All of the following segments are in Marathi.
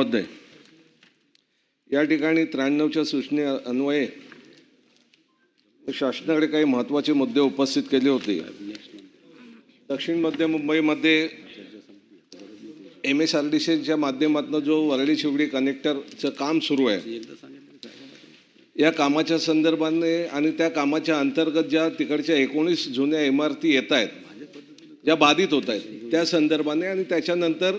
महोदय या ठिकाणी त्र्याण्णवच्या सूचने अन्वये शासनाकडे काही महत्त्वाचे मुद्दे उपस्थित केले होते. दक्षिण मध्य मुंबईमध्ये एम एस आर डी सीच्या माध्यमातून जो वरळी शिवडी कनेक्टरचं काम सुरू आहे या कामाच्या संदर्भाने आणि त्या कामाच्या अंतर्गत ज्या तिकडच्या एकोणीस जुन्या इमारती येत आहेत ज्या बाधित होत आहेत त्या संदर्भाने आणि त्याच्यानंतर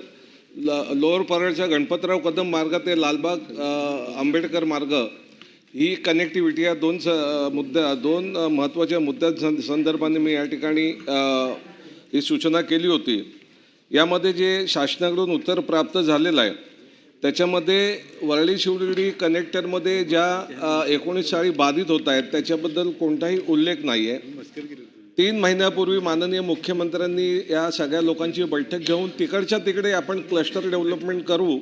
ल लोअर परळच्या गणपतराव कदम मार्ग ते लालबाग आंबेडकर मार्ग ही कनेक्टिव्हिटी या दोन स मुद्द्या दोन महत्त्वाच्या मुद्द्या सं- संदर्भाने मी या ठिकाणी ही सूचना केली होती. यामध्ये जे शासनाकडून उत्तर प्राप्त झालेलं आहे त्याच्यामध्ये वरळी शिवडी कनेक्टरमध्ये ज्या एकोणीस शाळी बाधित होत आहेत त्याच्याबद्दल कोणताही उल्लेख नाही आहे तीन महिन्यापूर्वी माननीय मुख्यमंत्र्यांनी या सगळ्या लोकांची बैठक घेऊन तिकडच्या तिकडे आपण क्लस्टर डेव्हलपमेंट करू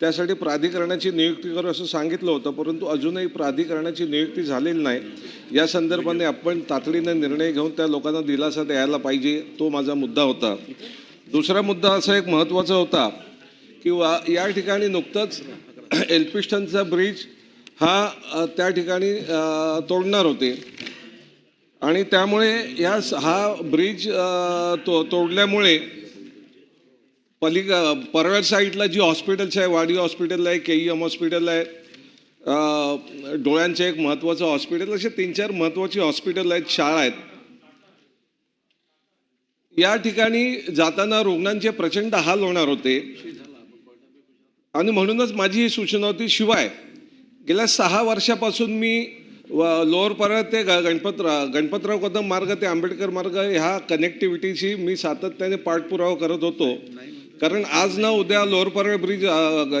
त्यासाठी प्राधिकरणाची नियुक्ती करू असं सांगितलं होतं परंतु अजूनही प्राधिकरणाची नियुक्ती झालेली नाही. या संदर्भाने आपण तातडीने निर्णय घेऊन त्या लोकांना दिलासा द्यायला पाहिजे तो माझा मुद्दा होता. दुसरा मुद्दा असा एक महत्त्वाचा होता की वा या ठिकाणी नुकतंच एल्पिस्टनचा ब्रिज हा त्या ठिकाणी तोडणार होते. आणि त्यामुळे या स- हा ब्रिज तो तोडल्यामुळे पलीक परळ साईडला जी हॉस्पिटल्स आहे वाडी हॉस्पिटल आहे के ई एम हॉस्पिटल आहे डोळ्यांचं एक महत्त्वाचं हॉस्पिटल असे तीन चार महत्त्वाची हॉस्पिटल आहेत शाळा आहेत. या ठिकाणी जाताना रुग्णांचे प्रचंड हाल होणार होते. आणि म्हणूनच माझी ही सूचना होती शिवाय गेल्या सहा वर्षापासून मी व- लोअर परळ ते ग- गणपतराव गणपतराव कदम मार्ग ते आंबेडकर मार्ग ह्या कनेक्टिव्हिटीची मी सातत्याने पाठपुरावा करत होतो. कारण आज ना उद्या lower Parel bridge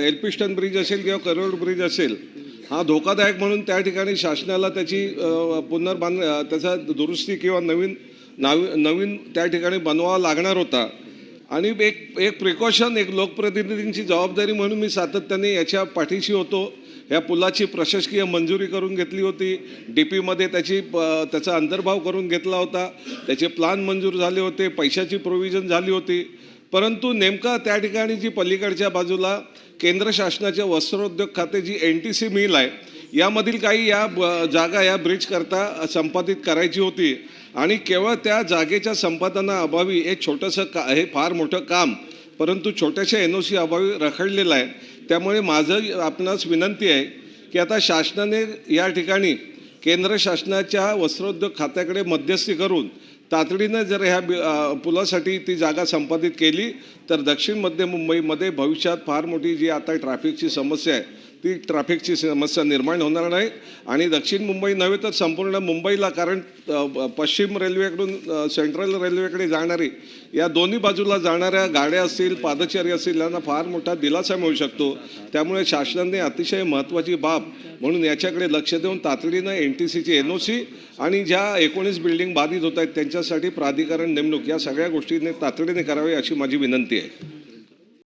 Elphinstone bridge असेल किंवा करोड ब्रिज असेल हा धोकादायक म्हणून त्या ठिकाणी शासनाला त्याची पुनर्बांध त्याचा दुरुस्ती किंवा नवीन नावी नवीन त्या ठिकाणी बनवावा लागणार होता. आणि एक एक प्रिकॉशन एक लोकप्रतिनिधींची जबाबदारी म्हणून मी सातत्याने याच्या पाठीशी होतो. या पुलाची प्रशासकीय मंजुरी करून घेतली होती. डी पीमध्ये त्याची प- त्याचा अंतर्भाव करून घेतला होता. त्याचे प्लान मंजूर झाले होते. पैशाची प्रोव्हिजन झाली होती. परंतु नेमका त्या ठिकाणी जी पलीकडच्या बाजूला केंद्र शासनाच्या वस्त्रोद्योग खाते G N T C mill आहे यामधील काही या ब- जागा या ब्रिज करता संपादित करायची होती. आणि केवळ त्या जागेच्या संपादनाअभावी एक छोटंसं का हे फार मोठं काम परंतु छोट्याशा एन ओ सी अभावी रखडलेलं आहे. त्यामुळे माझं आपणास विनंती आहे की आता शासनाने या ठिकाणी केंद्र शासनाच्या वस्त्रोद्योग खात्याकडे मध्यस्थी करून तातडीनं जर ह्या बि- पुलासाठी ती जागा संपादित केली तर दक्षिण मध्य मुंबईमध्ये भविष्यात फार मोठी जी आता ट्रॅफिकची समस्या आहे ती ट्रॅफिकची समस्या निर्माण होणार नाही. आणि दक्षिण मुंबई नव्हे तर संपूर्ण मुंबईला कारण पश्चिम रेल्वेकडून सेंट्रल रेल्वेकडे जाणारी या दोन्ही बाजूला जाणाऱ्या गाड्या असतील पादचारी असतील यांना फार मोठा दिलासा मिळू शकतो. त्यामुळे शासनाने अतिशय महत्त्वाची बाब म्हणून याच्याकडे लक्ष देऊन तातडीनं एन टी सीची एन ओ सी आणि ज्या एकोणीस बिल्डिंग बाधित होत आहेत त्यांच्यासाठी प्राधिकरण नेमणूक या सगळ्या गोष्टीने तातडीने करावी अशी माझी विनंती आहे. sigue.